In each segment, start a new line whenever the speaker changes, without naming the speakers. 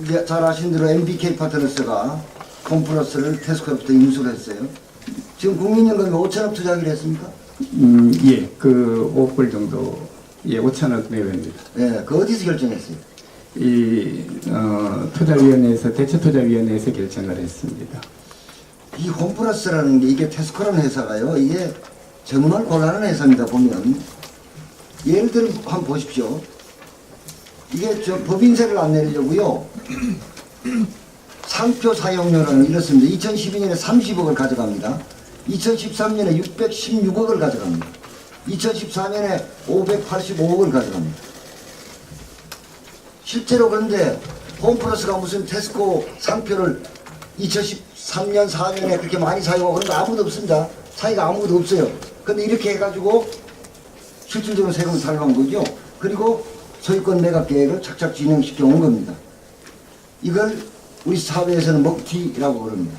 이제 잘 아신 대로 MBK 파트너스가 컴플러스를 테스코부터 인수를 했어요. 지금 국민연금이 5천억 투자하기로 했습니까?
음, 예, 그 5불 정도, 예, 5천억 내외입니다.
예, 그 어디서 결정했어요?
이 어, 투자위원회에서 대체투자위원회에서 결정을 했습니다.
이 홈플러스라는 게 이게 테스코라는 회사가요. 이게 정말 곤란한 회사입니다. 보면 예를 들어 한번 보십시오. 이게 저 법인세를 안 내려고요. 상표 사용료라는 이렇습니다. 2012년에 30억을 가져갑니다. 2013년에 616억을 가져갑니다. 2014년에 585억을 가져갑니다. 실제로 그런데 홈플러스가 무슨 테스코 상표를 2013년, 4년에 그렇게 많이 사용하고 그런 거 아무도 없습니다. 차이가 아무도 없어요. 근데 이렇게 해가지고 실질적으로 세금을 탈루한 거죠. 그리고 소유권 매각 계획을 착착 진행시켜 온 겁니다. 이걸 우리 사회에서는 먹튀라고 그럽니다.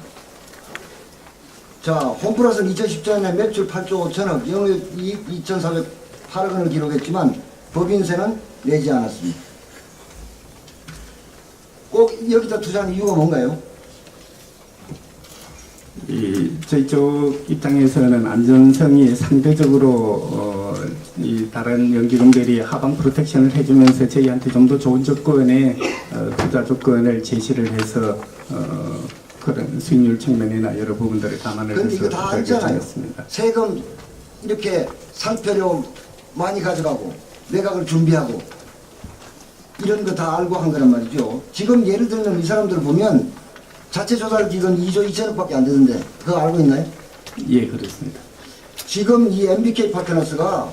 자, 홈플러스는 2014년에 매출 8조 5천억, 영업 이익 2,408억 원을 기록했지만 법인세는 내지 않았습니다. 꼭 여기다 투자한 이유가 뭔가요?
이 저희 쪽 입장에서는 안전성이 상대적으로 어, 이 다른 연기금들이 하방 프로텍션을 해주면서 저희한테 좀 더 좋은 조건의 어, 투자 조건을 제시를 해서 어, 그런 수익률 측면이나 여러 부분들을 감안을
근데
해서
이거 다 알잖아요.
결정했습니다.
세금 이렇게 상표료 많이 가져가고 매각을 준비하고 이런 거 다 알고 한 거란 말이죠. 지금 예를 들면 이 사람들 보면 자체 조달 기간 2조 2천억밖에 안 되는데 그거 알고 있나요?
예, 그렇습니다.
지금 이 MBK 파트너스가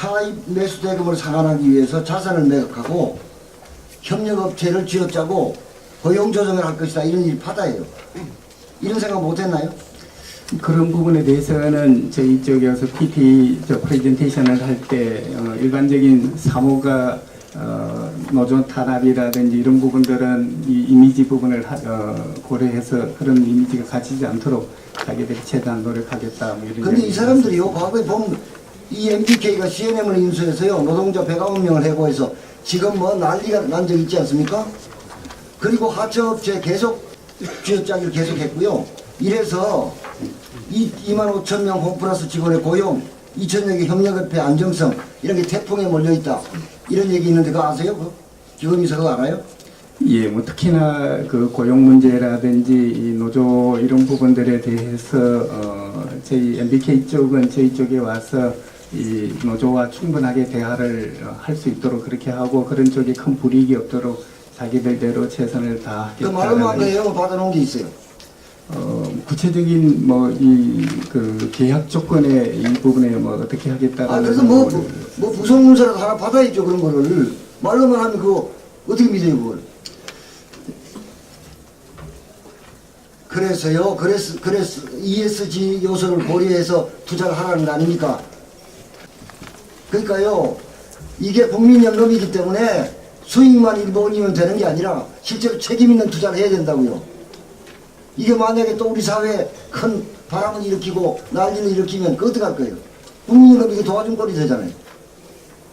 차입 매수 대금을 상환하기 위해서 자산을 매각하고 협력업체를 쥐어짜고 고용 조정을 할 것이다 이런 일이 파다예요. 이런 생각 못 했나요?
그런 부분에 대해서는 저희 쪽에서 PT 저 프레젠테이션을 할때 어, 일반적인 사무가 어, 노조 탄압이라든지 이런 부분들은 이 이미지 부분을 하- 어, 고려해서 그런 이미지가 가지지 않도록 자기들이 최대한 노력하겠다. 뭐 이런
근데 이 사람들이요 과거에 보면 이 MBK가 CNM을 인수해서요 노동자 109명을 해고해서 지금 뭐 난리가 난 적 있지 않습니까? 그리고 하청업체 계속 쥐어짜기를 계속했고요. 이래서 이 2만 5천 명 홈플러스 직원의 고용, 2천여 개 협력업체 안정성 이런 게 태풍에 몰려 있다. 이런 얘기 있는데 그거 아세요? 그 기금이서 그거 알아요?
예, 뭐 특히나 그 고용 문제라든지 이 노조 이런 부분들에 대해서 어, 저희 MBK 쪽은 저희 쪽에 와서 이 노조와 충분하게 대화를 어, 할수 있도록 그렇게 하고 그런 쪽에 큰 불이익이 없도록 자기들대로 최선을
그 말로만 그
다하겠다는
내용을 받아놓은 게 있어요.
어, 구체적인 뭐 이 그 계약 조건에 이 부분에 뭐 어떻게 하겠다는
아 그래서 뭐, 부- 뭐 부속문서라도 하나 받아야죠 그런 거를. 말로만 하면 그거 어떻게 믿어요 그걸? 그래서요 그래서 그래서 ESG 요소를 고려해서 투자를 하라는 거 아닙니까 그러니까요 이게 국민연금이기 때문에 수익만 일부 올리면 되는 게 아니라 실제로 책임 있는 투자를 해야 된다고요 이게 만약에 또 우리 사회에 큰 바람을 일으키고 난리를 일으키면 그 어떡할 거예요? 국민연금 이게 도와준 꼴이 되잖아요.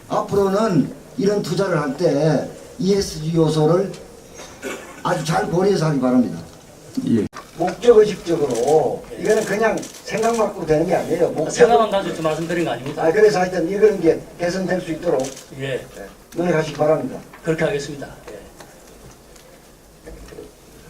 앞으로는 이런 투자를 할 때 ESG 요소를 아주 잘 고려해서 하기 바랍니다.
예.
목적의식적으로 이거는 그냥 생각만 갖고 되는 게 아니에요. 목적.
생각만 가지고 좀 말씀드린 거 아닙니다.
아 그래서 하여튼 이런 게 개선될 수 있도록
예,
노력하시기 바랍니다.
그렇게 하겠습니다. 예.